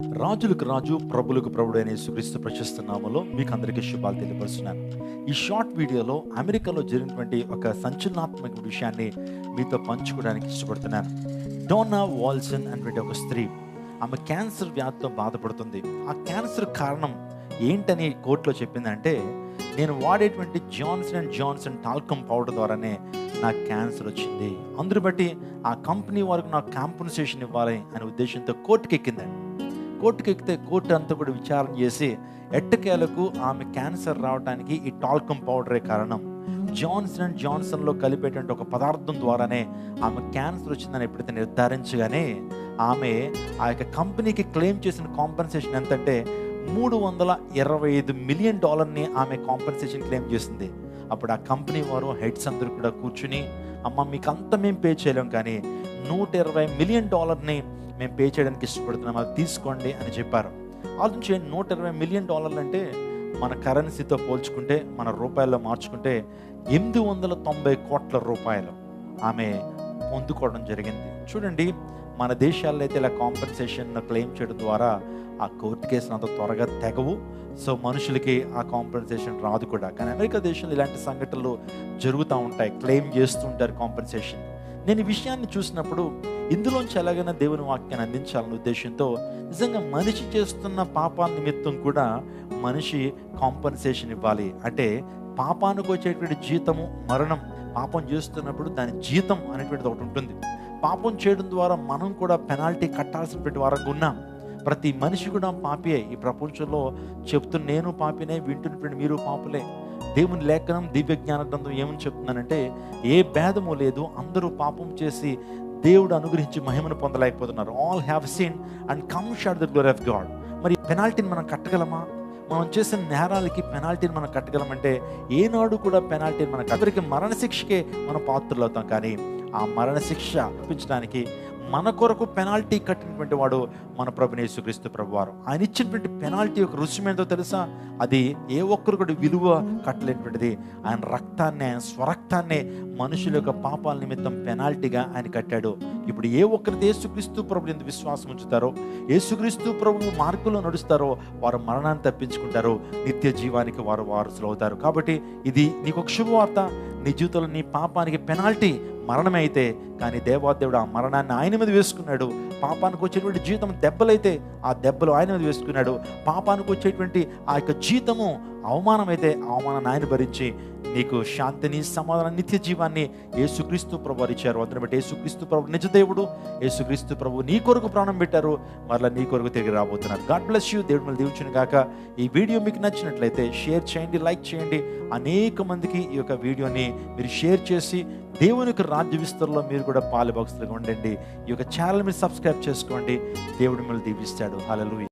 రాజులకు రాజు ప్రభులకు ప్రభుడు అనే సుక్రీస్తు ప్రశస్త నామలో మీకు అందరికీ శుభాలు తెలియపరుస్తున్నాను. ఈ షార్ట్ వీడియోలో అమెరికాలో జరిగినటువంటి ఒక సంచలనాత్మక విషయాన్ని మీతో పంచుకోవడానికి ఇష్టపడుతున్నాను. డోనా వాల్సన్ అనేటువంటి ఒక స్త్రీ ఆమె క్యాన్సర్ వ్యాధితో బాధపడుతుంది. ఆ క్యాన్సర్ కారణం ఏంటని కోర్టులో చెప్పిందంటే నేను వాడేటువంటి Johnson and Johnson talcum powder ద్వారానే నాకు క్యాన్సర్ వచ్చింది. అందుని బట్టి ఆ కంపెనీ వారికి నాకు కాంపన్సేషన్ ఇవ్వాలి అనే ఉద్దేశంతో కోర్టుకి ఎక్కిందండి కోర్టుకు ఎక్కితే కోర్టు అంతా కూడా విచారణ చేసి ఎట్టకేలకు ఆమె క్యాన్సర్ రావడానికి ఈ టాల్కమ్ పౌడరే కారణం. జాన్సన్ అండ్ జాన్సన్లో కలిపేటువంటి ఒక పదార్థం ద్వారానే ఆమె క్యాన్సర్ వచ్చిందని ఎప్పుడైతే నిర్ధారించగానే ఆమె ఆ యొక్క కంపెనీకి క్లెయిమ్ చేసిన కాంపెన్సేషన్ ఎంతంటే మూడు వందల ఇరవై ఐదు మిలియన్ డాలర్ని ఆమె కాంపెన్సేషన్ క్లెయిమ్ చేసింది. అప్పుడు ఆ కంపెనీ వారు హెడ్స్ అందరూ కూడా కూర్చుని అమ్మ మీకు అంత మేము పే చేయలేం కానీ నూట ఇరవై మిలియన్ డాలర్ని మేము పే చేయడానికి ఇష్టపడుతున్నాం అది తీసుకోండి అని చెప్పారు. ఆలోచించే నూట ఇరవై మిలియన్ డాలర్లు అంటే మన కరెన్సీతో పోల్చుకుంటే మన రూపాయల్లో మార్చుకుంటే ఎనిమిది వందల తొంభై కోట్ల రూపాయలు ఆమె పొందుకోవడం జరిగింది. చూడండి మన దేశాల్లో అయితే ఇలా కాంపెన్సేషన్ క్లెయిమ్ చేయడం ద్వారా ఆ కోర్టు కేసులు అంత త్వరగా తెగవు. సో మనుషులకి ఆ కాంపెన్సేషన్ రాదు కూడా. కానీ అమెరికా దేశంలో ఇలాంటి సంఘటనలు జరుగుతూ ఉంటాయి. క్లెయిమ్ చేస్తూ ఉంటారు కాంపెన్సేషన్ నేను ఈ విషయాన్ని చూసినప్పుడు ఇందులోంచి ఎలాగైనా దేవుని వాక్యాన్ని అందించాలనే ఉద్దేశంతో నిజంగా మనిషి చేస్తున్న పాపాల నిమిత్తం కూడా మనిషి కాంపన్సేషన్ ఇవ్వాలి. అంటే పాపానికి వచ్చేటువంటి జీతము మరణం పాపం చేస్తున్నప్పుడు దాని జీతం అనేటువంటిది ఒకటి ఉంటుంది. పాపం చేయడం ద్వారా మనం కూడా పెనాల్టీ కట్టాల్సినటువంటి వారంగా ఉన్నాం. ప్రతి మనిషి కూడా పాపియే ఈ ప్రపంచంలో చెప్తున్న నేను పాపినే వింటున్నటువంటి మీరు పాపులే. దేవుని లేఖనం దివ్య జ్ఞాన గ్రంథం ఏమని చెప్తున్నానంటే ఏ భేదము లేదు అందరూ పాపం చేసి దేవుడు అనుగ్రహించి మహిమను పొందలేకపోతున్నారు. All have seen and come short the glory of God మరి పెనాల్టీని మనం కట్టగలమా? మనం చేసిన నేరాలకి పెనాల్టీని మనం కట్టగలమంటే ఏనాడు కూడా పెనాల్టీని మనం అందరికి మరణశిక్షకే మనం పాత్రలు అవుతాం. కానీ ఆ మరణశిక్ష అర్పించడానికి మన కొరకు పెనాల్టీ కట్టినటువంటి వాడు మన ప్రభుని యేసుక్రీస్తు ప్రభువారు. ఆయన ఇచ్చినటువంటి పెనాల్టీ యొక్క రుచి ఏంటో తెలుసా? అది ఏ ఒక్కరు కూడా విలువ కట్టలేనటువంటిది. ఆయన రక్తాన్ని ఆయన స్వరక్తాన్ని మనుషుల యొక్క పాపాల నిమిత్తం పెనాల్టీగా ఆయన కట్టాడు. ఇప్పుడు ఏ ఒక్కరైతే యేసుక్రీస్తు ప్రభు ఎందుకు విశ్వాసం ఉంచుతారో యేసుక్రీస్తు ప్రభు మార్గంలో నడుస్తారో వారు మరణాన్ని తప్పించుకుంటారు. నిత్య జీవానికి వారు వారసులు అవుతారు కాబట్టి ఇది నీకు ఒక శుభవార్త. నీ జీవితంలో నీ పాపానికి పెనాల్టీ మరణమే అయితే కానీ దేవాదేవుడు ఆ మరణాన్ని ఆయన మీద వేసుకున్నాడు. పాపానికి వచ్చేటువంటి జీతం దెబ్బలైతే ఆ దెబ్బలు ఆయన మీద వేసుకున్నాడు. పాపానికి వచ్చేటువంటి ఆ యొక్క జీతము అవమానమైతే అవమానాన్ని ఆయన భరించి నీకు శాంతిని సమాధానం నిత్య జీవాన్ని యేసుక్రీస్తు ప్రభు ఇచ్చారు. అందుని బట్టి యేసుక్రీస్తు ప్రభు నిజ దేవుడు. యేసుక్రీస్తు ప్రభు నీ కొరకు ప్రాణం పెట్టారు. మరలా నీ కొరకు తిరిగి రాబోతున్నారు. God bless you. దేవుడు మళ్ళీ దీవించిన గాక. ఈ వీడియో మీకు నచ్చినట్లయితే షేర్ చేయండి లైక్ చేయండి. అనేక మందికి ఈ యొక్క వీడియోని మీరు షేర్ చేసి దేవుని యొక్క రాజ్య విస్తరణలో మీరు కూడా పాలుభాగస్తులుగా ఉండండి. ఈ యొక్క ఛానల్ మీరు సబ్స్క్రైబ్ చేసుకోండి. దేవుడు మిమ్మల్ని దీవిస్తాడు. హలలుయ